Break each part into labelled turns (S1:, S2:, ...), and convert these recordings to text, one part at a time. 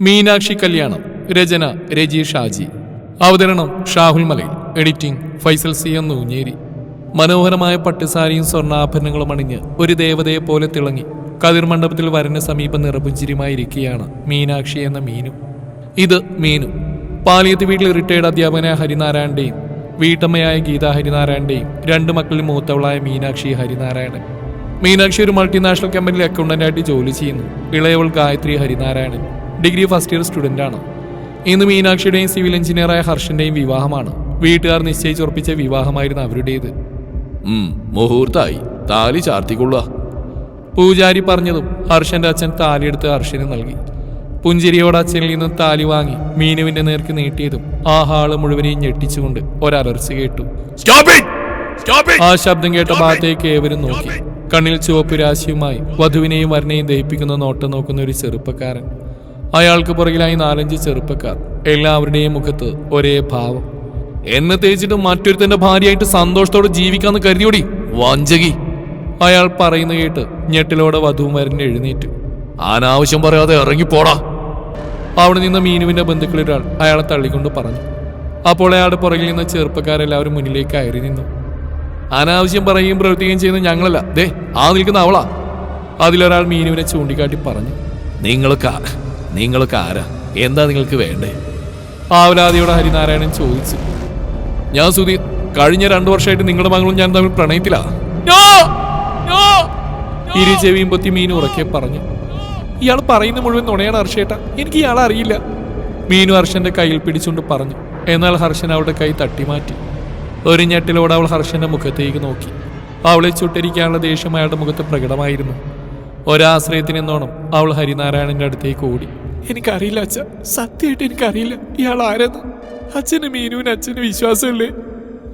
S1: മീനാക്ഷി കല്യാണം. രചന രജീഷ് ഷാജി. അവതരണം Shahul Malayil. Editing Faisal C M Noonjeri. മനോഹരമായ പട്ടുസാരിയും സ്വർണാഭരണങ്ങളും അണിഞ്ഞ് ഒരു ദേവതയെ പോലെ തിളങ്ങി കതിർ മണ്ഡപത്തിൽ വരന് സമീപം നിറപുഞ്ചിരിയുമായിരിക്കുകയാണ് മീനാക്ഷി എന്ന മീനു. ഇത് മീനു. പാലിയത്ത് വീട്ടിൽ റിട്ടയർഡ് അധ്യാപകനായ ഹരിനാരായണന്റെയും വീട്ടമ്മയായ ഗീത ഹരിനാരായണന്റെയും രണ്ട് മക്കളിൽ മൂത്തവളായ മീനാക്ഷി ഹരിനാരായണൻ. മീനാക്ഷി ഒരു മൾട്ടിനാഷണൽ കമ്പനിയിൽ അക്കൗണ്ടന്റായിട്ട് ജോലി ചെയ്യുന്നു. ഇളയവൾ Gayathri Harinarayanan. Degree first year student ആണ്. ഇന്ന് മീനാക്ഷിയുടെയും സിവിൽ എഞ്ചിനീയറായ ഹർഷന്റെയും വിവാഹമാണ്. വീട്ടുകാർ നിശ്ചയിച്ചുറപ്പിച്ച വിവാഹമായിരുന്നു അവരുടേത്.
S2: മുഹൂർത്തായി. താലി ചാർത്തിക്കൊള്ളുക.
S1: പൂജാരി പറഞ്ഞതും ഹർഷന്റെ അച്ഛൻ താലിയെടുത്ത് ഹർഷന് നൽകി. പുഞ്ചിരിയോട് അച്ഛനിൽ നിന്ന് താലി വാങ്ങി മീനുവിന്റെ നേർക്ക് നീട്ടിയതും ആ ഹാൾ മുഴുവനെയും ഞെട്ടിച്ചുകൊണ്ട് ഒരലർച്ച കേട്ടു. ആ ശബ്ദം കേട്ട ഭാഗത്തേക്ക് ഏവരും നോക്കി. കണ്ണിൽ ചുവപ്പ് രാശിയുമായി വധുവിനെയും വരനെയും ദഹിപ്പിക്കുന്ന നോട്ടം നോക്കുന്ന ഒരു ചെറുപ്പക്കാരൻ. അയാൾക്ക് പുറകിലായി നാലഞ്ച് ചെറുപ്പക്കാർ. എല്ലാവരുടെയും മുഖത്ത് ഒരേ ഭാവം. എന്നെ തേച്ചിട്ട് മറ്റൊരുത്തന്റെ ഭാര്യയായിട്ട് സന്തോഷത്തോടെ ജീവിക്കാന്ന് കരുതിയോടി വഞ്ചകി. അയാൾ പറയുന്ന കേട്ട് ഞെട്ടിലോടെ എഴുന്നേറ്റ് എഴുന്നേറ്റു.
S2: അനാവശ്യം പറയാതെ ഇറങ്ങിപ്പോടാ.
S1: അവിടെ നിന്ന് മീനുവിന്റെ ബന്ധുക്കളിട്ടാൾ അയാളെ തള്ളിക്കൊണ്ട് പറഞ്ഞു. അപ്പോൾ അയാളുടെ പുറകിൽ നിന്ന് ചെറുപ്പക്കാരെല്ലാവരും മുന്നിലേക്ക് കയറി നിന്നു. അനാവശ്യം പറയുകയും പ്രവർത്തിക്കുകയും ചെയ്യുന്ന ഞങ്ങളല്ല. ദേ ആ നിൽക്കുന്ന അവളാ. അതിലൊരാൾ മീനുവിനെ ചൂണ്ടിക്കാട്ടി പറഞ്ഞു.
S2: നിങ്ങൾക്ക് നിങ്ങൾക്ക് ആരാ? എന്താ നിങ്ങൾക്ക് വേണ്ടേ?
S1: ആവലാതിയോട് ഹരിനാരായണൻ ചോദിച്ചു. ഞാൻ സുധി കഴിഞ്ഞ രണ്ടു വർഷമായിട്ട് നിങ്ങളുടെ മകളും ഞാൻ തമ്മിൽ പ്രണയത്തിലാ. ഇരു ചെവിയും പൊത്തി മീനു ഉറക്കെ പറഞ്ഞു. ഇയാൾ പറയുന്ന മുഴുവൻ നുണയാണ് ഹർഷേട്ട. എനിക്ക് ഇയാളെ അറിയില്ല. മീനു ഹർഷന്റെ കയ്യിൽ പിടിച്ചുകൊണ്ട് പറഞ്ഞു. എന്നാൽ ഹർഷൻ അവളുടെ കൈ തട്ടിമാറ്റി. ഒരു ഞെട്ടിലോടെ അവൾ ഹർഷന്റെ മുഖത്തേക്ക് നോക്കി. അവളെ ചുട്ടരിക്കാനുള്ള ദേഷ്യം അയാളുടെ മുഖത്ത് പ്രകടമായിരുന്നു. ഒരാശ്രയത്തിനെന്നോണം അവൾ ഹരിനാരായണന്റെ അടുത്തേക്ക് ഓടി. എനിക്കറിയില്ല അച്ഛ. സത്യമായിട്ട് എനിക്കറിയില്ല. ഇയാൾ ആരെന്ന്? അച്ഛന് മീനുവിന് അച്ഛന് വിശ്വാസമില്ലേ?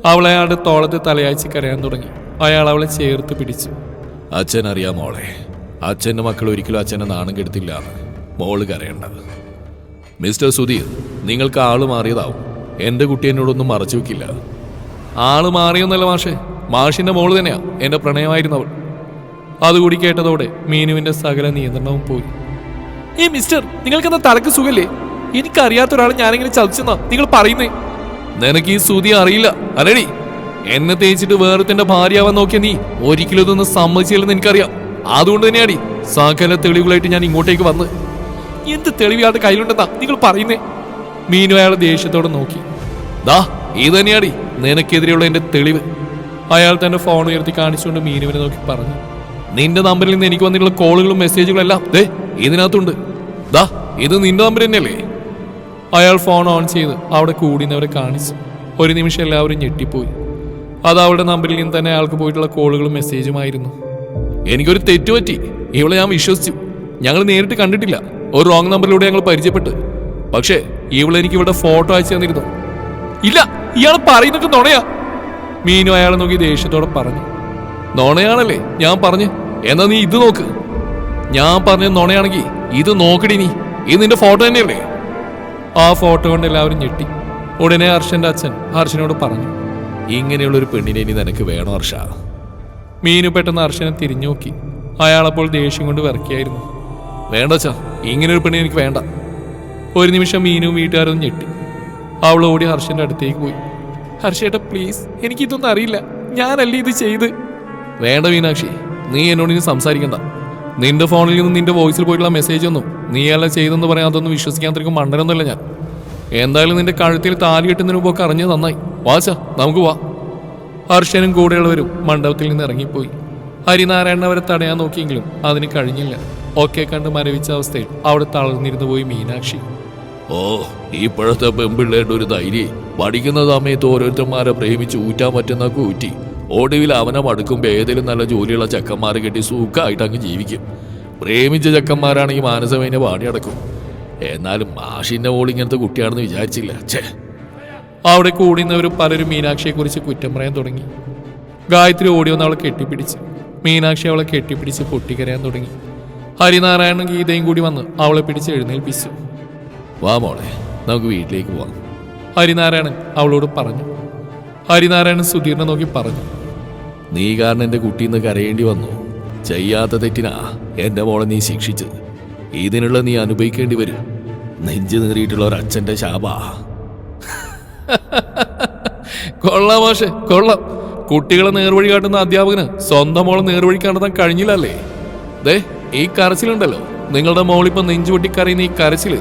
S1: അവൾ അയാളുടെ തോളത്ത് തലയാഴ്ച കരയാൻ തുടങ്ങി. അയാൾ അവളെ ചേർത്ത് പിടിച്ചു.
S2: അച്ഛൻ അറിയാം മോളെ. അച്ഛന്റെ മക്കൾ ഒരിക്കലും അച്ഛനെ നാണം കെടുത്തില്ല മോൾ കരയേണ്ടത് മിസ്റ്റർ സുധീർ നിങ്ങൾക്ക് ആൾ മാറിയതാവും. എന്റെ കുട്ടി എന്നോടൊന്നും മറച്ചു വെക്കില്ല.
S1: ആൾ മാറിയൊന്നല്ല മാഷേ. മാഷിന്റെ മോൾ തന്നെയാ. എന്റെ പ്രണയമായിരുന്നവൾ. അതുകൂടി കേട്ടതോടെ മീനുവിന്റെ സകല നിയന്ത്രണവും പോയി. ഏ മിസ്റ്റർ നിങ്ങൾക്കെന്താ തലക്ക് സുഖല്ലേ? എനിക്കറിയാത്ത ഒരാളെ ഞാനിങ്ങനെ ചതിച്ചെന്നാ നിങ്ങൾ പറയുന്നേ? നിനക്ക് ഈ സുതി അറിയില്ല. അല്ലടി എന്നെ തേച്ചിട്ട് വേറെത്തിന്റെ ഭാര്യയാവാൻ നോക്കിയ നീ ഒരിക്കലും ഇതൊന്നും സമ്മതിച്ചില്ലെന്ന് എനിക്കറിയാം. അതുകൊണ്ട് തന്നെയാടി സകല തെളിവുകളായിട്ട് ഞാൻ ഇങ്ങോട്ടേക്ക് വന്ന്. എന്ത് തെളിവ് ഇയാളുടെ കയ്യിലുണ്ടെന്നാ നിങ്ങൾ പറയുന്നേ? മീനു അയാളെ ദേഷ്യത്തോടെ നോക്കി. ദാ ഇത് തന്നെയാടി നിനക്കെതിരെയുള്ള എന്റെ തെളിവ്. അയാൾ തന്റെ ഫോൺ ഉയർത്തി കാണിച്ചുകൊണ്ട് മീനുവിനെ നോക്കി പറഞ്ഞു. നിന്റെ നമ്പറിൽ നിന്ന് എനിക്ക് വന്നിട്ടുള്ള കോളുകളും മെസ്സേജുകളും എല്ലാം ദേ ഇതിനകത്തുണ്ട്. ദാ ഇത് നിന്റെ നമ്പർ തന്നെയല്ലേ? അയാൾ ഫോൺ ഓൺ ചെയ്ത് അവിടെ കൂടുന്നവരെ കാണിച്ചു ഒരു നിമിഷം എല്ലാവരും ഞെട്ടിപ്പോയി. അത് അവളുടെ നമ്പറിൽ നിന്ന് തന്നെ അയാൾക്ക് പോയിട്ടുള്ള കോളുകളും മെസ്സേജുമായിരുന്നു എനിക്കൊരു തെറ്റുപറ്റി ഇവളെ ഞാൻ വിശ്വസിച്ചു. ഞങ്ങൾ നേരിട്ട് കണ്ടിട്ടില്ല. ഒരു റോങ് നമ്പറിലൂടെ ഞങ്ങൾ പരിചയപ്പെട്ട്. പക്ഷേ ഇവളെ എനിക്ക് ഇവിടെ ഫോട്ടോ അയച്ചു തന്നിരുന്നു. ഇല്ല ഇയാൾ പറയുന്നൊക്കെ നുണയാ. മീനു അയാളെ നോക്കി ദേഷ്യത്തോടെ പറഞ്ഞു. നുണയാണല്ലേ? ഞാൻ പറഞ്ഞു എന്നാ നീ ഇത് നോക്ക്. ഞാൻ പറഞ്ഞ നുണയാണെങ്കിൽ ഇത് നോക്കടി നീ. ഇത് നിന്റെ ഫോട്ടോ തന്നെയല്ലേ? ആ ഫോട്ടോ കൊണ്ട് എല്ലാവരും ഞെട്ടി. ഉടനെ ഹർഷന്റെ അച്ഛൻ ഹർഷനോട് പറഞ്ഞു
S2: ഇങ്ങനെയുള്ള ഒരു പെണ്ണിനെ ഇനി നിനക്ക് വേണോ ഹർഷ?
S1: മീനു പെട്ടെന്ന് ഹർഷനെ തിരിഞ്ഞു നോക്കി അയാളപ്പോൾ ദേഷ്യം കൊണ്ട് വിറക്കിയായിരുന്നു. വേണ്ട അച്ഛാ ഇങ്ങനെ ഒരു പെണ്ണിനെ എനിക്ക് വേണ്ട. ഒരു നിമിഷം മീനും വീട്ടുകാരൊന്നും ഞെട്ടി. അവൾ ഓടി ഹർഷന്റെ അടുത്തേക്ക് പോയി. ഹർഷേട്ട പ്ലീസ് എനിക്കിതൊന്നും അറിയില്ല. ഞാനല്ലേ ഇത് ചെയ്ത്? വേണ്ട മീനാക്ഷി നീ എന്നോട് ഇനി സംസാരിക്കണ്ട. നിന്റെ ഫോണിൽ നിന്ന് നിന്റെ വോയിസിൽ പോയിട്ടുള്ള മെസ്സേജ് ഒന്നും നീ അല്ല ചെയ്തെന്ന് പറയാൻ അതൊന്നും വിശ്വസിക്കാത്രയ്ക്കും മണ്ടനൊന്നുമല്ല ഞാൻ. എന്തായാലും നിന്റെ കഴുത്തിൽ താലി കെട്ടുന്നതിന് മുമ്പൊക്കെ അറിഞ്ഞത് നന്നായി. വാച്ച നമുക്ക് വാ. ഹർഷനും കൂടെയുള്ളവരും മണ്ഡപത്തിൽ നിന്ന് ഇറങ്ങിപ്പോയി. ഹരിനാരായണൻ അവരെ തടയാൻ നോക്കിയെങ്കിലും അതിന് കഴിഞ്ഞില്ല. ഒക്കെ കണ്ട് മരവിച്ച അവസ്ഥയിൽ അവിടെ തളർന്നിരുന്നു പോയി മീനാക്ഷി.
S2: ഓ ഇപ്പോഴത്തെ പെമ്പിള്ളേരുടെ ഒരു ധൈര്യം. പഠിക്കുന്ന സമയത്ത് ഓരോരുത്തന്മാരെ പ്രേമിച്ച് ഊറ്റാൻ പറ്റുന്ന ഊറ്റി ഒടുവിൽ അവനെ മടുക്കുമ്പോൾ ഏതെങ്കിലും നല്ല ജോലിയുള്ള ചെക്കന്മാർ കെട്ടി സുഖമായിട്ട് അങ്ങ് ജീവിക്കും. പ്രേമിച്ച ചെക്കന്മാരാണെങ്കിൽ മാനസമേനെ പാടി അടക്കും എന്നാലും മാഷിന്റെ മോൾ ഇങ്ങനത്തെ കുട്ടിയാണെന്ന് വിചാരിച്ചില്ല. ഛേ.
S1: അവിടെ കൂടുന്നവർ പലരും മീനാക്ഷിയെക്കുറിച്ച് കുറ്റം പറയാൻ തുടങ്ങി. ഗായത്രി ഓടി വന്ന് അവളെ കെട്ടിപ്പിടിച്ച്. മീനാക്ഷി അവളെ കെട്ടിപ്പിടിച്ച് പൊട്ടിക്കരയാൻ തുടങ്ങി. ഹരിനാരായണൻ ഗീതയും കൂടി വന്ന് അവളെ പിടിച്ച് എഴുന്നേൽപ്പിച്ചു.
S2: വാ മോളെ നമുക്ക് വീട്ടിലേക്ക് പോവാം.
S1: ഹരിനാരായണൻ അവളോട് പറഞ്ഞു. ഹരിനാരായണൻ സുധീറിനെ നോക്കി പറഞ്ഞു.
S2: നീ കാരണം എന്റെ കുട്ടിന്ന് കരയേണ്ടി വന്നു. ചെയ്യാത്ത തെറ്റിനാ എന്റെ മോളെ നീ ശിക്ഷിച്ചത്. ഇതിനുള്ള നീ അനുഭവിക്കേണ്ടി വരും. നെഞ്ചു നേറിയിട്ടുള്ള ഒരു അച്ഛന്റെ ശാപാ.
S1: കൊള്ളാം മാഷെ കൊള്ളാം. കുട്ടികളെ നേർവഴി കാട്ടുന്ന അധ്യാപകന് സ്വന്തം മോളെ നേർവഴി കാട്ടുന്ന കഴിഞ്ഞില്ലല്ലേ? ദേ ഈ കരച്ചിലുണ്ടല്ലോ. നിങ്ങളുടെ മോളിപ്പോ നെഞ്ചുപൊട്ടി കരയുന്ന ഈ കരച്ചിൽ.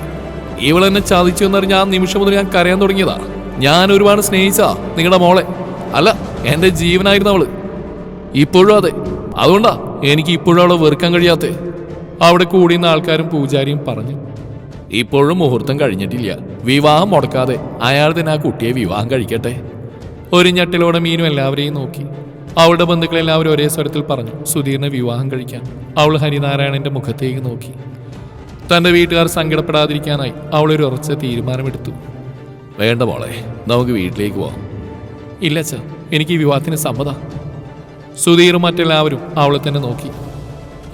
S1: ഇവളെന്നെ ചതിച്ചു എന്നറിഞ്ഞ ആ നിമിഷം മുതൽ ഞാൻ കരയാൻ തുടങ്ങിയതാ. ഞാൻ ഒരുപാട് സ്നേഹിച്ചാ നിങ്ങളുടെ മോളെ. അല്ല എന്റെ ജീവനായിരുന്നു അവൾ. ഇപ്പോഴും അതെ. അതുകൊണ്ടാ എനിക്ക് ഇപ്പോഴും അവളെ വെറുക്കാൻ കഴിയാത്ത. അവിടെ കൂടിയുന്ന ആൾക്കാരും പൂജാരിയും പറഞ്ഞു. ഇപ്പോഴും മുഹൂർത്തം കഴിഞ്ഞിട്ടില്ല. വിവാഹം മുടക്കാതെ അയാൾ തന്നെ ആ കുട്ടിയെ വിവാഹം കഴിക്കട്ടെ. ഒരു ഞെട്ടിലോടെ മീനും എല്ലാവരെയും നോക്കി. അവളുടെ ബന്ധുക്കൾ എല്ലാവരും ഒരേ സ്വരത്തിൽ പറഞ്ഞു സുധീറിനെ വിവാഹം കഴിക്കാൻ. അവൾ ഹരിനാരായണന്റെ മുഖത്തേക്ക് നോക്കി. തന്റെ വീട്ടുകാർ സങ്കടപ്പെടാതിരിക്കാനായി അവൾ ഒരു ഉറച്ച തീരുമാനമെടുത്തു.
S2: വേണ്ട മോളെ നമുക്ക് വീട്ടിലേക്ക് പോവാം.
S1: ഇല്ല സർ എനിക്ക് ഈ വിവാഹത്തിന് സമ്മത. സുധീറും മറ്റെല്ലാവരും അവളെ തന്നെ നോക്കി.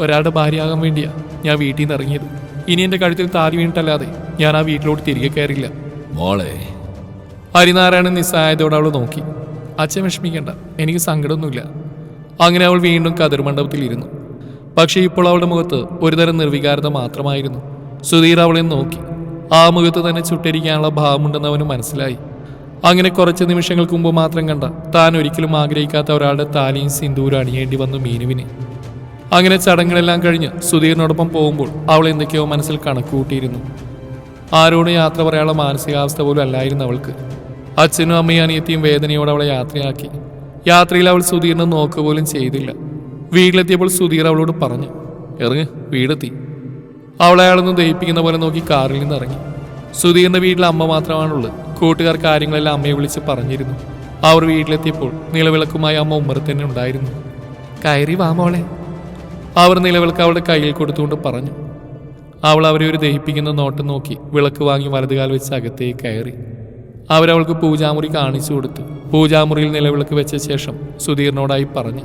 S1: ഒരാളുടെ ഭാര്യയാകാൻ വേണ്ടിയാ ഞാൻ വീട്ടിൽ നിന്ന് ഇറങ്ങിയത്. ഇനി എന്റെ കഴുത്തിൽ താരി വീണിട്ടല്ലാതെ ഞാൻ ആ വീട്ടിലോട്ട് തിരികെ കയറില്ല.
S2: മോളെ.
S1: ഹരിനാരായണൻ നിസ്സായതോടെ അവൾ നോക്കി. അച്ഛൻ വിഷമിക്കേണ്ട എനിക്ക് സങ്കടമൊന്നുമില്ല. അങ്ങനെ അവൾ വീണ്ടും കതിർ മണ്ഡപത്തിൽ ഇരുന്നു. പക്ഷേ ഇപ്പോൾ അവളുടെ മുഖത്ത് ഒരുതരം നിർവികാരത മാത്രമായിരുന്നു. സുധീർ അവളെ നോക്കി. ആ മുഖത്ത് തന്നെ ചുട്ടരിക്കാനുള്ള ഭാവമുണ്ടെന്ന് അവന് മനസ്സിലായി. അങ്ങനെ കുറച്ച് നിമിഷങ്ങൾക്ക് മുമ്പ് മാത്രം കണ്ട താൻ ഒരിക്കലും ആഗ്രഹിക്കാത്ത ഒരാളുടെ താലിയും സിന്ദൂരും അണിയേണ്ടി വന്നു മീനുവിന്. അങ്ങനെ ചടങ്ങുകളെല്ലാം കഴിഞ്ഞ് സുധീറിനോടൊപ്പം പോകുമ്പോൾ അവൾ എന്തൊക്കെയോ മനസ്സിൽ കണക്കുകൂട്ടിയിരുന്നു. ആരോടും യാത്ര പറയാനുള്ള മാനസികാവസ്ഥ പോലും അല്ലായിരുന്നു അവൾക്ക്. അച്ഛനും അമ്മയും അനിയത്തിയും വേദനയോടെ അവളെ യാത്രയാക്കി. യാത്രയിൽ അവൾ സുധീറിനെ നോക്കുക പോലും ചെയ്തില്ല. വീട്ടിലെത്തിയപ്പോൾ സുധീർ അവളോട് പറഞ്ഞു ഇറങ്ങ് വീടെത്തി. അവളെ അയാളൊന്നും ദഹിപ്പിക്കുന്ന പോലെ നോക്കി കാറിൽ നിന്ന് ഇറങ്ങി. സുധീറിന്റെ വീട്ടിൽ അമ്മ മാത്രമാണുള്ളത്. കൂട്ടുകാർ കാര്യങ്ങളെല്ലാം അമ്മയെ വിളിച്ച് പറഞ്ഞിരുന്നു. അവർ വീട്ടിലെത്തിയപ്പോൾ നിലവിളക്കുമായി അമ്മ ഉമ്മർ തന്നെ ഉണ്ടായിരുന്നു. കയറി വാ മോളെ. അവർ നിലവിളക്ക് അവളുടെ കയ്യിൽ കൊടുത്തുകൊണ്ട് പറഞ്ഞു. അവൾ അവരെ ഒരു ദഹിപ്പിക്കുന്ന നോട്ടം നോക്കി വിളക്ക് വാങ്ങി വലതുകാൽ വെച്ച് അകത്തേക്ക് കയറി. അവരവൾക്ക് പൂജാമുറി കാണിച്ചു കൊടുത്തു. പൂജാമുറിയിൽ നിലവിളക്ക് വെച്ച ശേഷം സുധീറിനോടായി പറഞ്ഞു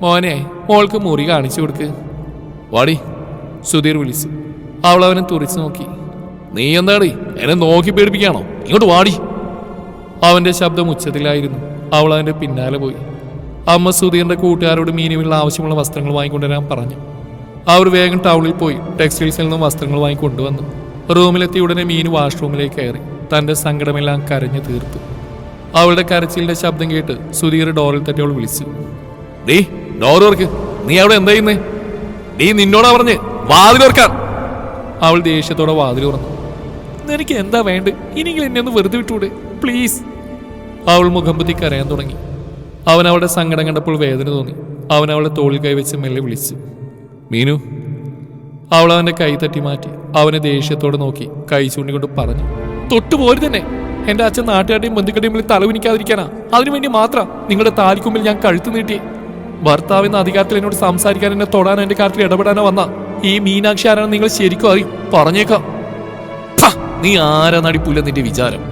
S1: മോനെ മോൾക്ക് മുറി കാണിച്ചു കൊടുക്ക്. വാടി. സുധീർ വിളിച്ചു. അവൾ അവനെ തുറിച്ചു നോക്കി. നീ എന്താടി എന്നെ നോക്കി പേടിപ്പിക്കാണോ ഇങ്ങോട്ട് വാടി. അവന്റെ ശബ്ദം ഉച്ചത്തിലായിരുന്നു. അവൾ അവന്റെ പിന്നാലെ പോയി. അമ്മ സുധീറിന്റെ കൂട്ടുകാരോട് മീനുവിനുള്ള ആവശ്യമുള്ള വസ്ത്രങ്ങൾ വാങ്ങിക്കൊണ്ടുവരാൻ പറഞ്ഞു. അവർ വേഗം ടൗണിൽ പോയി ടെക്സ്റ്റൈൽസിൽ നിന്നും വസ്ത്രങ്ങൾ വാങ്ങിക്കൊണ്ടുവന്നു റൂമിലെത്തി ഉടനെ മീനു വാഷ്റൂമിലേക്ക് കയറി. തന്റെ സങ്കടമെല്ലാം കരഞ്ഞു തീർത്തു. അവളുടെ കരച്ചിലിന്റെ ശബ്ദം കേട്ട് സുധീർ ഡോറിൽ തട്ടി അവൾ വിളിച്ചു. ഡീ ഡോർ ഓർക്ക് നീ അവിടെ എന്താ ചെയ്യുന്നേ? ഡീ നിന്നോടാ പറഞ്ഞ് വാതിലോർക്കാൻ അവൾ ദേഷ്യത്തോടെ വാതിൽ തുറന്നു. നിനക്ക് എന്താ വേണ്ട? ഇനിയെങ്കിലും എന്നെ ഒന്ന് വെറുതെ വിട്ടൂടെ? പ്ലീസ് അവൾ മുഖം പുത്തി കരയാൻ തുടങ്ങി. അവൻ അവളുടെ സങ്കടം കണ്ടപ്പോൾ വേദന തോന്നി. അവൻ അവളെ തോളിൽ കൈവച്ച് മെല്ലെ വിളിച്ചു. മീനു. അവൾ അവന്റെ കൈ തട്ടി മാറ്റി അവനെ ദേഷ്യത്തോടെ നോക്കി കൈ ചൂണ്ടിക്കൊണ്ട് പറഞ്ഞു തൊട്ടു പോരു തന്നെ. എന്റെ അച്ഛൻ നാട്ടുകാരുടെയും ബന്ധുക്കളുടെയും മുന്നിൽ തലവിനിക്കാതിരിക്കാനാ അതിനുവേണ്ടി മാത്രം നിങ്ങളുടെ താലിക്കുമ്പിൽ ഞാൻ കഴുത്തു നീട്ടി. ഭർത്താവ് എന്ന അധികാരത്തിൽ എന്നോട് സംസാരിക്കാൻ എന്നെ തൊടാനോ എന്റെ കാര്യത്തിൽ ഇടപെടാനോ വന്ന. ഈ മീനാക്ഷി ആരാണ് നിങ്ങൾ ശരിക്കും അറിയും. പറഞ്ഞേക്കാം. നീ ആരാ നടിപ്പൂല നിന്റെ വിചാരം?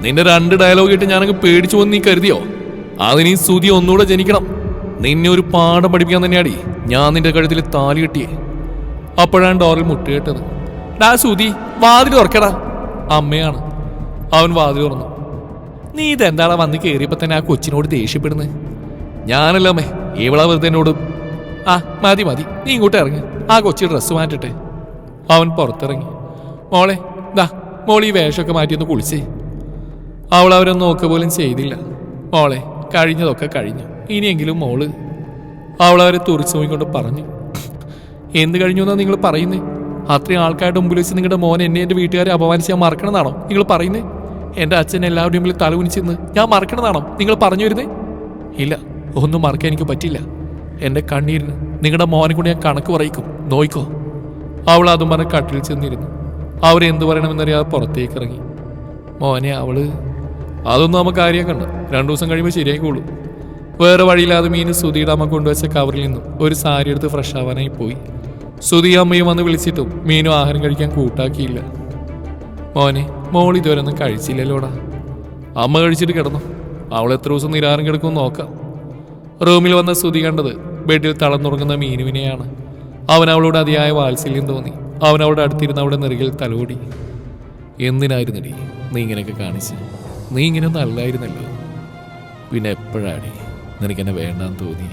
S1: നിന്റെ രണ്ട് ഡയലോഗ് ഇട്ട് ഞാനങ്ങ് പേടിച്ചു വന്ന് നീ കരുതിയോ? അതിനീ സുതി ഒന്നുകൂടെ ജനിക്കണം. നിന്നെ ഒരു പാഠം പഠിപ്പിക്കാൻ തന്നെയാടി ഞാൻ നിന്റെ കഴുത്തിൽ താലി കെട്ടിയേ. അപ്പോഴാണ് ഡോറിൽ മുട്ടുകേട്ടത് ഡാ സുതി വാതിൽ തുറക്കടാ. അമ്മയാണ്. അവൻ വാതിൽ തുറന്നു. നീ ഇതെന്താടാ വന്ന് കയറിയപ്പോ തന്നെ ആ കൊച്ചിനോട് ദേഷ്യപ്പെടുന്നത് ഞാനല്ല അമ്മേ ഇവളാ വെറുതെ എന്നോട്. ആ മതി മതി. നീ ഇങ്ങോട്ട് ഇറങ്ങ്. ആ കൊച്ചി ഡ്രസ്സ് മാറ്റട്ടെ. അവൻ പുറത്തിറങ്ങി. മോളെ ദാ ഈ വേഷമൊക്കെ മാറ്റിയൊന്ന് കുളിച്ചേ. അവൾ അവരൊന്നും നോക്ക പോലും ചെയ്തില്ല. മോളെ കഴിഞ്ഞതൊക്കെ കഴിഞ്ഞു. ഇനിയെങ്കിലും മോൾ. അവൾ അവരെ തുറിച്ചു നോക്കിക്കൊണ്ട് പറഞ്ഞു. എന്ത് കഴിഞ്ഞു എന്നാ നിങ്ങൾ പറയുന്നേ? അത്രയും ആൾക്കാരുടെ മുമ്പിൽ വെച്ച് നിങ്ങളുടെ മോൻ എന്നെ എന്റെ വീട്ടുകാരെ അപമാനിച്ച് മറക്കണമെന്നാണോ നിങ്ങൾ പറയുന്നേ? എന്റെ അച്ഛൻ എല്ലാവരുടെയും മുമ്പിൽ തല കുനിച്ചിന്ന് ഞാൻ മറക്കണമെന്നാണോ നിങ്ങൾ പറഞ്ഞു വരുന്നേ? ഇല്ല ഒന്നും മറക്കാൻ എനിക്ക് പറ്റില്ല. എന്റെ കണ്ണീരിന് നിങ്ങളുടെ മോനെ കൊണ്ട് ഞാൻ കണക്ക് പറയിക്കും. നോയിക്കോ. അവൾ അതും പറഞ്ഞ് കട്ടിൽ ചെന്നിരുന്നു. അവരെന്ത് പറയണമെന്നറിയാതെ പുറത്തേക്ക് ഇറങ്ങി മോനെ അവൾ അതൊന്നും നമുക്ക് ആരെയും കണ്ട. രണ്ടു ദിവസം കഴിയുമ്പോൾ ശരിയായിക്കോളൂ. വേറെ വഴിയില്ലാതെ മീന് സുധിയുടെ അമ്മ കൊണ്ടുവച്ച കവറിൽ നിന്നും ഒരു സാരി എടുത്ത് ഫ്രഷ് ആവാനായി പോയി. സുധി അമ്മയും വന്ന് വിളിച്ചിട്ടും മീനും ആഹാരം കഴിക്കാൻ കൂട്ടാക്കിയില്ല. മോനെ മോൾ ഇതുവരെ ഒന്നും കഴിച്ചില്ലല്ലോടാ. അമ്മ കഴിച്ചിട്ട് കിടന്നു. അവൾ എത്ര ദിവസം നിരാഹാരം കിടക്കും നോക്കാം. റൂമിൽ വന്ന സുധി കണ്ടത് ബെഡിൽ തളർന്നുറങ്ങുന്ന മീനുവിനെയാണ്. അവൻ അവളോട് അതിയായ വാത്സല്യം തോന്നി. അവൻ അവിടെ അടുത്തിരുന്ന് അവിടെ നെറുകിൽ തലോടി. എന്തിനായിരുന്നടി നീ? ഇങ്ങനെയൊക്കെ കാണിച്ച്. നീ ഇങ്ങനെ നല്ലായിരുന്നല്ലോ പിന്നെ എപ്പോഴാടി നിനക്ക് എന്നെ വേണ്ടാന്ന് തോന്നി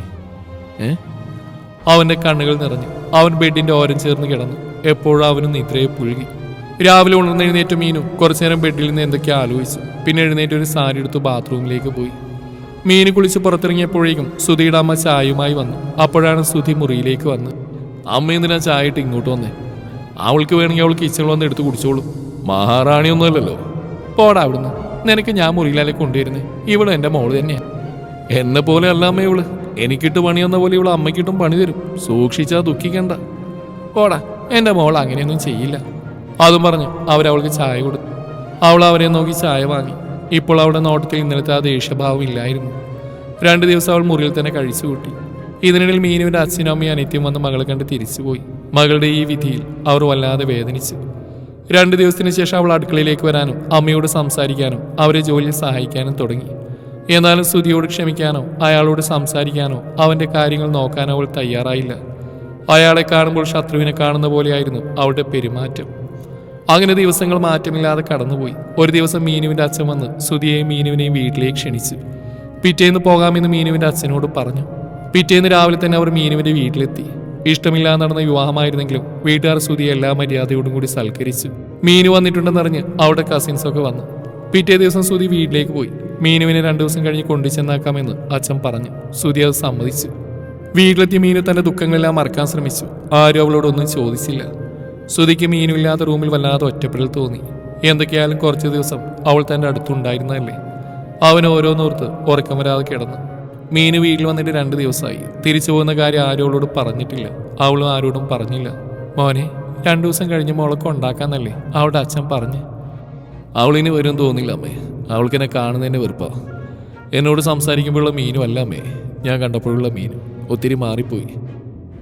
S1: ഏ? അവന്റെ കണ്ണുകൾ നിറഞ്ഞു. അവൻ ബെഡിന്റെ ഓരം ചേർന്ന് കിടന്നു. എപ്പോഴും അവനും നിദ്രയെ പുഴുകി. രാവിലെ ഉണർന്നെഴുന്നേറ്റ മീനു കുറച്ചു നേരം ബെഡിൽ നിന്ന് എന്തൊക്കെ ആലോചിച്ചു. പിന്നെ എഴുന്നേറ്റ് ഒരു സാരി എടുത്ത് ബാത്റൂമിലേക്ക് പോയി. മീന് കുളിച്ച് പുറത്തിറങ്ങിയപ്പോഴേക്കും സുധിയുടെ അമ്മ ചായയുമായി വന്നു. അപ്പോഴാണ് സുധി മുറിയിലേക്ക് വന്ന്. അമ്മ എന്തിനാ ചായ ഇട്ട് ഇങ്ങോട്ട് വന്നേ? അവൾക്ക് വേണമെങ്കിൽ അവൾക്ക് ഇച്ചകൾ വന്ന് എടുത്ത് കുടിച്ചോളും. മഹാറാണിയൊന്നുമല്ലല്ലോ. പോടാ അവിടുന്ന്. നിനക്ക് ഞാൻ മുറിയിലാലെ കൊണ്ടുവരുന്നത് ഇവിടെ എന്റെ മോൾ തന്നെയാണ് എന്നെ പോലെ അല്ല അമ്മ ഇവൾ. എനിക്കിട്ട് പണി വന്ന പോലെ ഇവൾ അമ്മയ്ക്കിട്ടും പണി തരും. സൂക്ഷിച്ചാ ദുഃഖിക്കണ്ട. പോടാ എന്റെ മോൾ അങ്ങനെയൊന്നും ചെയ്യില്ല. അതും പറഞ്ഞു അവരവൾക്ക് ചായ കൊടുത്തു. അവൾ അവരെ നോക്കി ചായ വാങ്ങി. ഇപ്പോൾ അവളുടെ നോട്ടത്തിൽ ഇന്നലത്തെ ആ ദേഷ്യഭാവം ഇല്ലായിരുന്നു. രണ്ടു ദിവസം അവൾ മുറിയിൽ തന്നെ കഴിച്ചു കൂട്ടി ഇതിനിടയിൽ മീനുവിന്റെ അച്ഛനും അമ്മയും അനിത്യം വന്ന് മകളെ കണ്ട് തിരിച്ചുപോയി. മകളുടെ ഈ വിധിയിൽ അവർ വല്ലാതെ വേദനിച്ചു. രണ്ട് ദിവസത്തിന് ശേഷം അവൾ അടുക്കളയിലേക്ക് വരാനും അമ്മയോട് സംസാരിക്കാനും അവരെ ജോലിയിൽ സഹായിക്കാനും തുടങ്ങി. എന്നാലും സുധിയോട് ക്ഷമിക്കാനോ അയാളോട് സംസാരിക്കാനോ അവന്റെ കാര്യങ്ങൾ നോക്കാനോ അവൾ തയ്യാറായില്ല. അയാളെ കാണുമ്പോൾ ശത്രുവിനെ കാണുന്ന പോലെയായിരുന്നു അവളുടെ പെരുമാറ്റം. അങ്ങനെ ദിവസങ്ങൾ മാറ്റമില്ലാതെ കടന്നുപോയി. ഒരു ദിവസം മീനുവിന്റെ അച്ഛൻ വന്ന് സുധിയെയും മീനുവിനെയും വീട്ടിലേക്ക് ക്ഷണിച്ചു. പിറ്റേന്ന് പോകാമെന്ന് മീനുവിന്റെ അച്ഛനോട് പറഞ്ഞു. പിറ്റേന്ന് രാവിലെ തന്നെ അവർ മീനുവിന്റെ വീട്ടിലെത്തി. ഇഷ്ടമില്ലാതെ നടന്ന വിവാഹമായിരുന്നെങ്കിലും വീട്ടുകാർ സുധിയെ എല്ലാ മര്യാദയോടും കൂടി സൽക്കരിച്ചു. മീനു വന്നിട്ടുണ്ടെന്നറിഞ്ഞ് അവിടെ കസിൻസ് ഒക്കെ വന്നു. പിറ്റേ ദിവസം സുതി വീട്ടിലേക്ക് പോയി. മീനുവിനെ രണ്ടു ദിവസം കഴിഞ്ഞ് കൊണ്ടുചെന്നാക്കാമെന്ന് അച്ഛൻ പറഞ്ഞു. സുതി അത് സമ്മതിച്ചു. വീട്ടിലെത്തിയ മീനു തന്റെ ദുഃഖങ്ങളെല്ലാം മറക്കാൻ ശ്രമിച്ചു. ആരും അവളോടൊന്നും ചോദിച്ചില്ല. സുധിക്ക് മീനുമില്ലാത്ത റൂമിൽ വല്ലാതെ ഒറ്റപ്പെടൽ തോന്നി. എന്തൊക്കെയായാലും കുറച്ച് ദിവസം അവൾ തന്റെ അടുത്തുണ്ടായിരുന്നതല്ലേ? അവൻ ഓരോന്നോർത്ത് ഉറക്കം വരാതെ കിടന്നു. മീന് വീട്ടിൽ വന്നിട്ട് രണ്ട് ദിവസമായി. തിരിച്ചു പോകുന്ന കാര്യം ആരോളോട് പറഞ്ഞിട്ടില്ല. അവളും ആരോടും പറഞ്ഞില്ല. മോനെ രണ്ടു ദിവസം കഴിഞ്ഞ് മോളൊക്കെ ഉണ്ടാക്കാന്നല്ലേ അവളുടെ അച്ഛൻ പറഞ്ഞ്. അവളിനി വരും തോന്നില്ല അമ്മേ. അവൾക്ക് എന്നെ കാണുന്നതിന്റെ വെറുപ്പാ. എന്നോട് സംസാരിക്കുമ്പോഴുള്ള മീനും അല്ല അമ്മേ. ഞാൻ കണ്ടപ്പോഴുള്ള മീനും. ഒത്തിരി മാറിപ്പോയി.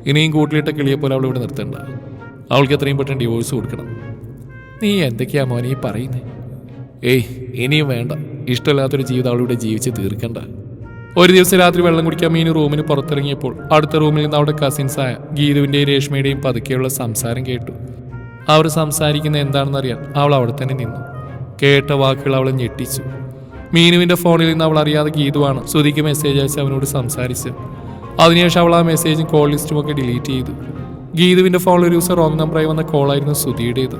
S1: ഇനിയും കൂട്ടിലിട്ട കിളിയെ പോലെ അവൾ ഇവിടെ നിർത്തണ്ട. അവൾക്ക് എത്രയും പെട്ടെന്ന് ഡിവോഴ്സ് കൊടുക്കണം. നീ എന്തൊക്കെയാ മോനെ ഈ പറയുന്നേ? ഏയ് ഇനിയും വേണ്ട. ഇഷ്ടമില്ലാത്തൊരു ജീവിതം അവളിവിടെ ജീവിച്ച് തീർക്കണ്ട. ഒരു ദിവസം രാത്രി വെള്ളം കുടിക്കാൻ മീനു റൂമിന് പുറത്തിറങ്ങിയപ്പോൾ അടുത്ത റൂമിൽ നിന്ന് അവിടെ കസിൻസായ ഗീതുവിന്റെയും രേഷ്മയുടെയും പതുക്കെയുള്ള സംസാരം കേട്ടു. അവർ സംസാരിക്കുന്ന എന്താണെന്നറിയാൻ അവൾ അവിടെ തന്നെ നിന്നു. കേട്ട വാക്കുകൾ അവൾ ഞെട്ടിച്ചു. മീനുവിന്റെ ഫോണിൽ നിന്ന് അവൾ അറിയാതെ ഗീതുവാണ് ശ്രുതിക്ക് മെസ്സേജ് അയച്ച് അവനോട് സംസാരിച്ചത്. അതിനുശേഷം അവൾ ആ മെസ്സേജും കോൾ ലിസ്റ്റും ഒക്കെ ഡിലീറ്റ് ചെയ്തു. ഗീതുവിന്റെ ഫോണിൽ ഒരു ദിവസം റോങ് നമ്പറായി വന്ന കോളായിരുന്നു ശ്രുതിയുടേത്.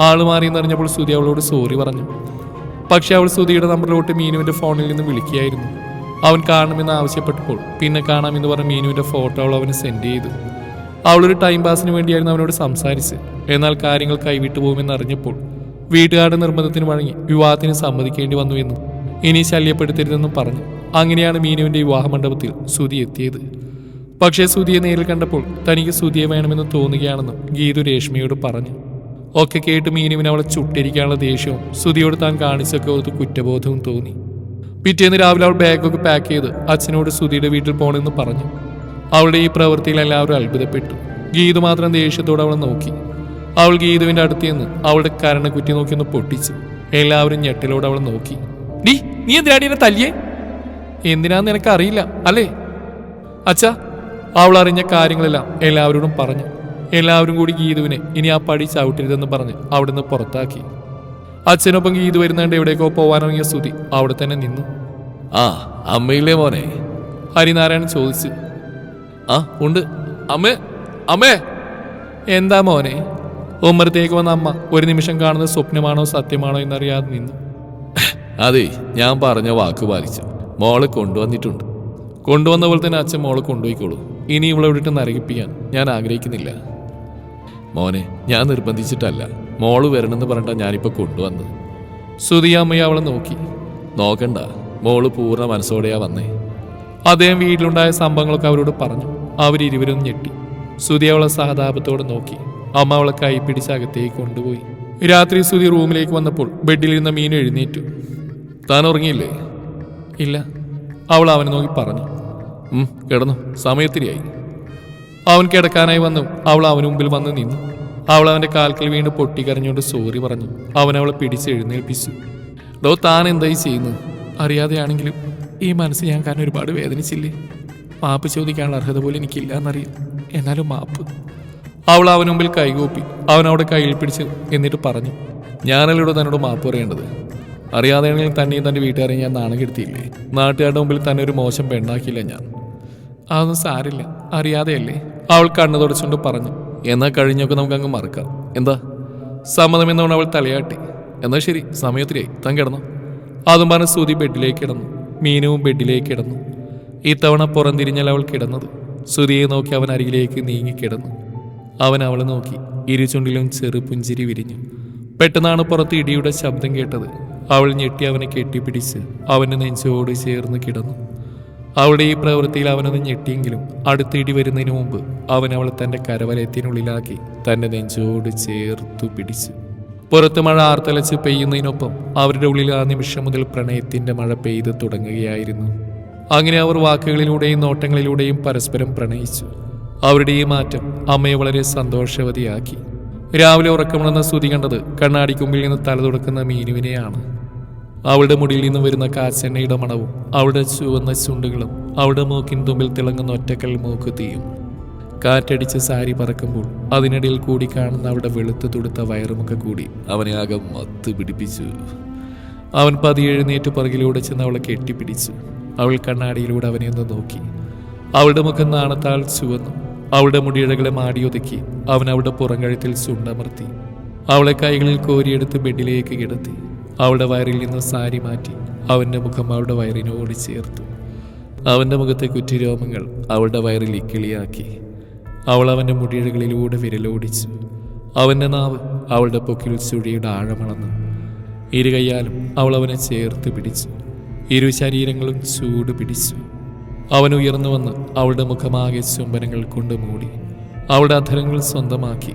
S1: ആൾ മാറിയെന്നറിഞ്ഞപ്പോൾ ശ്രുതി അവളോട് സോറി പറഞ്ഞു. പക്ഷെ അവൾ ശ്രുതിയുടെ നമ്പറിലോട്ട് മീനുവിന്റെ ഫോണിൽ നിന്ന് വിളിക്കുകയായിരുന്നു. അവൻ കാണണമെന്ന് ആവശ്യപ്പെട്ടപ്പോൾ പിന്നെ കാണാമെന്ന് പറഞ്ഞ മീനുവിന്റെ ഫോട്ടോ അവൾ അവന് സെൻഡ് ചെയ്തു. അവളൊരു ടൈം പാസിന് വേണ്ടിയായിരുന്നു അവനോട് സംസാരിച്ച് എന്നാൽ കാര്യങ്ങൾ കൈവിട്ടു പോകുമെന്ന് അറിഞ്ഞപ്പോൾ വീട്ടുകാരുടെ നിർബന്ധത്തിന് വഴങ്ങി വിവാഹത്തിന് സമ്മതിക്കേണ്ടി വന്നു എന്നും ഇനി ശല്യപ്പെടുത്തരുതെന്നും പറഞ്ഞു. അങ്ങനെയാണ് മീനുവിന്റെ വിവാഹ മണ്ഡപത്തിൽ സുതി എത്തിയത്. പക്ഷേ സുതിയെ നേരിൽ കണ്ടപ്പോൾ തനിക്ക് സുതിയെ വേണമെന്ന് തോന്നുകയാണെന്നും ഗീതു രേഷ്മയോട് പറഞ്ഞു. ഒക്കെ കേട്ട് മീനുവിന് അവളെ ചുട്ടിരിക്കാനുള്ള ദേഷ്യവും സുതിയോട് താൻ കാണിച്ചൊക്കെ ഓർത്ത് കുറ്റബോധവും തോന്നി. പിറ്റേന്ന് രാവിലെ അവൾ ബാഗൊക്കെ പാക്ക് ചെയ്ത് അച്ഛനോട് സുധിയുടെ വീട്ടിൽ പോകണമെന്ന് പറഞ്ഞു. അവളുടെ ഈ പ്രവൃത്തിയിൽ എല്ലാവരും അത്ഭുതപ്പെട്ടു. ഗീതു മാത്രം ദേഷ്യത്തോടെ അവളെ നോക്കി. അവൾ ഗീതുവിന്റെ അടുത്ത് നിന്ന് അവളുടെ കരണക്കുറ്റി നോക്കി ഒന്ന് പൊട്ടിച്ചു. എല്ലാവരും ഞെട്ടിലോട് അവളെ നോക്കി. നീ നീ എന്തിനാടി എന്നെ തല്ലിയേ? എന്തിനാന്ന് നിനക്ക് അറിയില്ല അല്ലേ? അച്ഛാ അവൾ അറിഞ്ഞ കാര്യങ്ങളെല്ലാം എല്ലാവരോടും പറഞ്ഞു. എല്ലാവരും കൂടി ഗീതുവിനെ ഇനി ആ പടി ചവിട്ടരുതെന്ന് പറഞ്ഞ് അവിടുന്ന് പുറത്താക്കി. അച്ഛനൊപ്പം ഗീത് വരുന്നുണ്ട് എവിടേക്കോ പോവാനിറങ്ങിയ സ്തുതി അവിടെ തന്നെ നിന്നു.
S2: ആ അമ്മയില്ലേ മോനെ?
S1: ഹരിനാരായണൻ ചോദിച്ചു. ആ ഉണ്ട്. അമ്മേ അമ്മേ! എന്താ മോനെ? ഉമ്മറത്തേക്ക് വന്ന അമ്മ ഒരു നിമിഷം കാണുന്നത് സ്വപ്നമാണോ സത്യമാണോ എന്നറിയാതെ നിന്നു.
S2: അതെ ഞാൻ പറഞ്ഞ വാക്ക് പാലിച്ചു. മോളെ കൊണ്ടുവന്നിട്ടുണ്ട്.
S1: കൊണ്ടുവന്ന പോലെ തന്നെ അച്ഛൻ മോളെ കൊണ്ടുപോയിക്കോളൂ. ഇനി ഇവളെ വിട്ടിട്ട് നരകിപ്പിക്കാൻ ഞാൻ ആഗ്രഹിക്കുന്നില്ല.
S2: മോനെ ഞാൻ നിർബന്ധിച്ചിട്ടല്ല. മോൾ വരണമെന്ന് പറഞ്ഞിട്ടാണ് ഞാനിപ്പോൾ കൊണ്ടുവന്നത്.
S1: സുതി അമ്മയെ അവളെ നോക്കി.
S2: നോക്കണ്ട മോൾ പൂർണ മനസ്സോടെയാ വന്നേ.
S1: അദ്ദേഹം വീട്ടിലുണ്ടായ സംഭവങ്ങളൊക്കെ അവരോട് പറഞ്ഞു. അവരിരുവരും ഞെട്ടി. സുതി അവളെ സഹതാപത്തോടെ നോക്കി. അമ്മ അവളെ കൈ പിടിച്ച് അകത്തേക്ക് കൊണ്ടുപോയി. രാത്രി സുതി റൂമിലേക്ക് വന്നപ്പോൾ ബെഡിലിരുന്ന മീൻ എഴുന്നേറ്റു.
S2: താൻ ഉറങ്ങിയില്ലേ
S1: ഇല്ല. അവൾ അവനെ നോക്കി പറഞ്ഞു.
S2: കിടന്നു. സമയത്തിരിയായി.
S1: അവൻ കിടക്കാനായി വന്നു. അവൾ അവന് മുമ്പിൽ വന്ന് നിന്നു. അവൾ അവന്റെ കാൽക്കൽ വീണ്ടും പൊട്ടിക്കരഞ്ഞുകൊണ്ട് സോറി പറഞ്ഞു. അവൻ അവളെ പിടിച്ച് എഴുന്നേൽപ്പിച്ചു. ഡോ താൻ എന്തായി ചെയ്യുന്നത് അറിയാതെയാണെങ്കിലും ഈ മനസ്സ് ഞാൻ കാരണം ഒരുപാട് വേദനിച്ചില്ലേ? മാപ്പ് ചോദിക്കാനുള്ള അർഹത പോലും എനിക്കില്ല എന്നറിയാം. എന്നാലും മാപ്പ്. അവൾ അവന് മുമ്പിൽ കൈകൂപ്പി. അവൻ അവിടെ കയ്യിൽ പിടിച്ച് എന്നിട്ട് പറഞ്ഞു ഞാനല്ലൂടെ തന്നോട് മാപ്പ് പറയേണ്ടത്? അറിയാതെയാണെങ്കിൽ തന്നെയും തന്റെ വീട്ടുകാരെ ഞാൻ നാണം കെടുത്തിയില്ലേ? നാട്ടുകാരുടെ മുമ്പിൽ തന്നെ ഒരു മോശം പെണ്ണാക്കിയില്ല ഞാൻ. അതൊന്നും സാരില്ല അറിയാതെയല്ലേ? അവൾ കണ്ണു തുടച്ചുകൊണ്ട് പറഞ്ഞു
S2: എന്നാ കഴിഞ്ഞൊക്കെ നമുക്ക് അങ്ങ് മറക്കാം. എന്താ?
S1: സമ്മതമെന്നവണ് അവൾ തലയാട്ടി. എന്നാൽ ശരി സമയത്തിലായി. താൻ കിടന്നു? അതും പറഞ്ഞ് സൂതി ബെഡിലേക്ക് കിടന്നു. മീനുവും ബെഡിലേക്ക് കിടന്നു. ഇത്തവണ പുറംതിരിഞ്ഞാൽ അവൾ കിടന്നത്. സുതിയെ നോക്കി അവൻ അരികിലേക്ക് നീങ്ങി കിടന്നു. അവൻ അവളെ നോക്കി. ഇരുചുണ്ടിലും ചെറുപുഞ്ചിരി വിരിഞ്ഞു. പെട്ടെന്നാണ് പുറത്ത് ഇടിയുടെ ശബ്ദം കേട്ടത്. അവൾ ഞെട്ടി അവനെ കെട്ടിപ്പിടിച്ച് അവന്റെ നെഞ്ചോട് ചേർന്ന് കിടന്നു. അവളുടെ ഈ പ്രവൃത്തിയിൽ അവനൊന്ന് ഞെട്ടിയെങ്കിലും അടുത്ത ഇടി വരുന്നതിന് മുമ്പ് അവൻ അവളെ തന്റെ കരവലയത്തിനുള്ളിലാക്കി തന്റെ നെഞ്ചോട് ചേർത്തു പിടിച്ചു. പുറത്ത് മഴ ആർത്തലച്ച് പെയ്യുന്നതിനൊപ്പം അവരുടെ ഉള്ളിൽ ആ നിമിഷം മുതൽ പ്രണയത്തിന്റെ മഴ പെയ്ത് തുടങ്ങുകയായിരുന്നു. അങ്ങനെ അവർ വാക്കുകളിലൂടെയും നോട്ടങ്ങളിലൂടെയും പരസ്പരം പ്രണയിച്ചു. അവരുടെ ഈ മാറ്റം അമ്മയെ വളരെ സന്തോഷവതിയാക്കി. രാവിലെ ഉറക്കമുണെന്ന സ്തുതി കണ്ടത് കണ്ണാടിക്കുമ്പിൽ നിന്ന് തല തുടക്കുന്ന മീനുവിനെയാണ്. അവളുടെ മുടിയിൽ നിന്ന് വരുന്ന കാച്ചെണ്ണയുടെ മണവും അവളുടെ ചുവന്ന ചുണ്ടുകളും അവളുടെ മൂക്കിൻ തുമ്പിൽ തിളങ്ങുന്ന ഒറ്റക്കൽ മൂക്കുത്തിയും കാറ്റടിച്ച് സാരി പറക്കുമ്പോൾ അതിനിടയിൽ കൂടി കാണുന്ന അവളുടെ വെളുത്ത് തുടുത്ത വയറുമൊക്കെ കൂടി അവനെ ആകെ മത്ത് പിടിപ്പിച്ചു. അവൻ പതിയെ എഴുന്നേറ്റ് പുറകിലൂടെ ചെന്ന് അവളെ കെട്ടിപ്പിടിച്ചു. അവൾ കണ്ണാടിയിലൂടെ അവനെ ഒന്ന് നോക്കി. അവളുടെ മുഖം നാണത്താൽ ചുവന്നു. അവളുടെ മുടിയിഴകളെ മാടിയൊതുക്കി അവൻ അവളുടെ പുറംകഴുത്തിൽ ചുണ്ടമർത്തി. അവളെ കൈകളിൽ കോരിയെടുത്ത് ബെഡിലേക്ക് കിടത്തി. അവളുടെ വയറിൽ നിന്ന് സാരി മാറ്റി അവന്റെ മുഖം അവളുടെ വയറിനോട് ചേർത്തു അവന്റെ മുഖത്തെ കുറ്റിരോമങ്ങൾ അവളുടെ വയറിൽ ഇക്കിളിയാക്കി അവൾ അവന്റെ മുടിയിഴകളിലൂടെ വിരലോടിച്ചു. അവന്റെ നാവ് അവളുടെ പൊക്കിൽ ചുഴിയുടെ ആഴമളന്നു. ഇരു കൈയാലും അവൾ അവനെ ചേർത്ത് പിടിച്ചു. ഇരു ശരീരങ്ങളും ചൂട് പിടിച്ചു. അവൻ ഉയർന്നു വന്ന് അവളുടെ മുഖമാകെ ചുംബനങ്ങൾ കൊണ്ട് മൂടി അവളുടെ അധരങ്ങൾ സ്വന്തമാക്കി.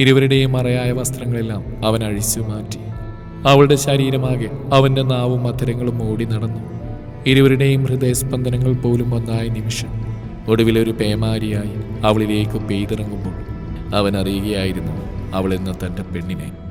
S1: ഇരുവരുടെയും മറയായ വസ്ത്രങ്ങളെല്ലാം അവൻ അഴിച്ചു മാറ്റി. അവളുടെ ശരീരമാകെ അവന്റെ നാവും അധരങ്ങളും മൂടി നടന്നു. ഇരുവരുടെയും ഹൃദയസ്പന്ദനങ്ങൾ പോലും ഒന്നായ നിമിഷം ഒടുവിലൊരു പേമാരിയായി അവളിലേക്ക് പെയ്തിറങ്ങുമ്പോൾ അവൻ അറിയുകയായിരുന്നു അവൾ എന്ന തന്റെ പെണ്ണിനെ.